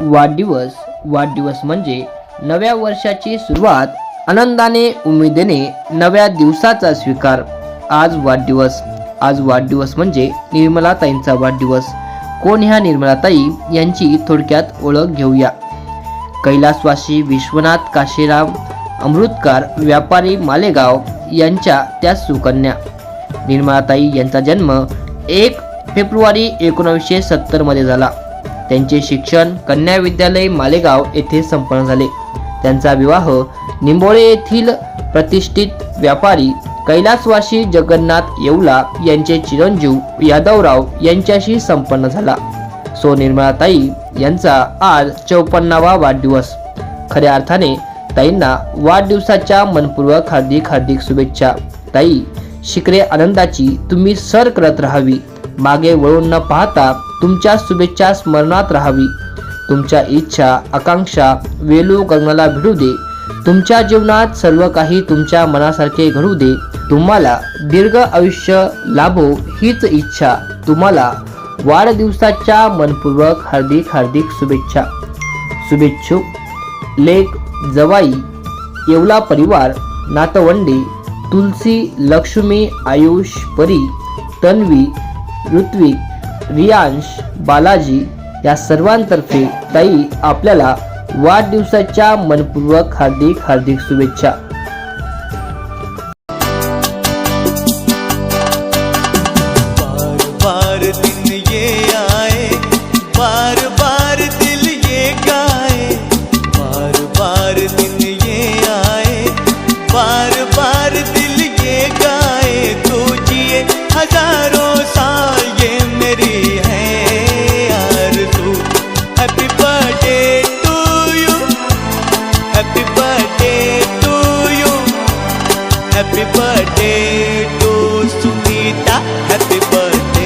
वाढदिवस वाढदिवस म्हणजे नव्या वर्षाची सुरुवात आनंदाने उमेदीने नव्या दिवसाचा स्वीकार. आज वाढदिवस. आज वाढदिवस म्हणजे निर्मलाताईंचा वाढदिवस. कोण ह्या निर्मलाताई यांची थोडक्यात ओळख घेऊया. कैलासवासी विश्वनाथ काशीराम अमृतकार व्यापारी मालेगाव यांच्या त्या सुकन्या. निर्मलाताई यांचा जन्म एक फेब्रुवारी एकोणावीसशे सत्तरमध्ये झाला. त्यांचे शिक्षण कन्या विद्यालय मालेगाव येथे संपन्न झाले. त्यांचा विवाह निंबोळे येथील प्रतिष्ठित व्यापारी कैलासवासी जगन्नाथ येवला यांचे चिरंजीव यादवराव यांच्याशी संपन्न झाला. सो निर्मलाताई यांचा आज चौपन्नावा वाढदिवस. खऱ्या अर्थाने ताईंना वाढदिवसाच्या मनपूर्वक हार्दिक हार्दिक शुभेच्छा. ताई शिकरे आनंदाची तुम्ही सर करत राहावी. मागे वळून न पाहता तुमच्या शुभेच्छा स्मरणात राहावी. तुमच्या इच्छा आकांक्षा वेलू गगनाला भिडू दे. तुमच्या जीवनात सर्व काही तुमच्या मनासारखे घडू दे. तुम्हाला दीर्घ आयुष्य लाभो हीच इच्छा. तुम्हाला वाढदिवसाच्या मनपूर्वक हार्दिक हार्दिक शुभेच्छा. शुभेच्छुक लेख जवाई येवला परिवार नातवंडे तुलसी लक्ष्मी आयुष परी तन्वी ऋत्विक रियांश बालाजी या सर्वांतर्फे ताई आपल्याला वाढदिवसाच्या मनपूर्वक हार्दिक हार्दिक शुभेच्छा. बार बार दिन ये आए बार Happy birthday to Sunita. Happy birthday.